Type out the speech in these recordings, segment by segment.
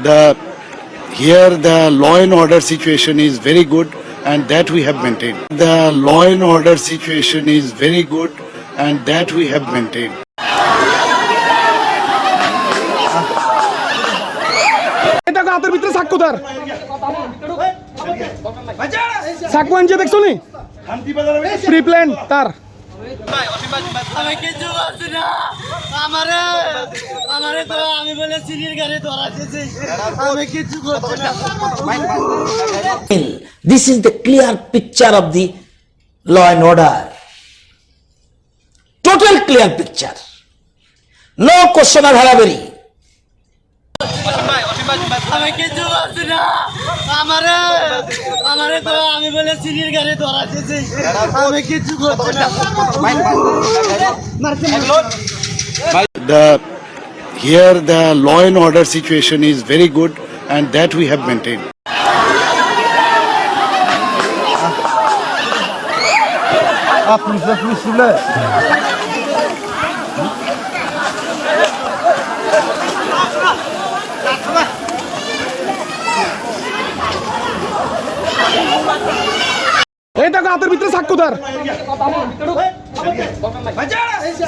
the here the law and order situation is very good and that we have maintained the law and order situation is very good and that we have maintained হাতের ভিতরে চাকু তার চাকু আনছে দেখছ নি প্রিপ্লেন তার আমি কিছু করছি না আমারে আমারে তো আমি বলে সিনিয়র গাড়ি ধরাতেছি আমি কিছু করছি না This is the clear picture of the law and order. Total clear picture. No question of hurry. আমি কিছু করছি না আমারে আমারে তো আমি বলে গাড়ি ধরাতেছি আমি কিছু করছি না the here the law and order situation is very good and that we have maintained হাতের ভিতরে চাকু তার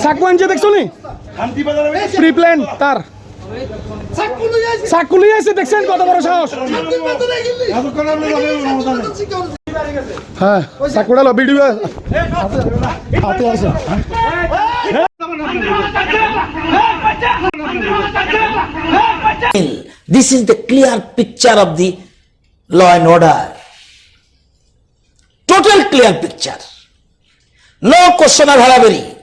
চাকু আনছে, দেখছ নি? প্রিপ্লেন তার। চাকু নিয়ে আসছে দেখছেন কত বড় সাহস। হ্যাঁ চাকুটা লো ভিডিও হাতে আছে। This is the clear picture of the law and order. Total clear picture. No question of hurry.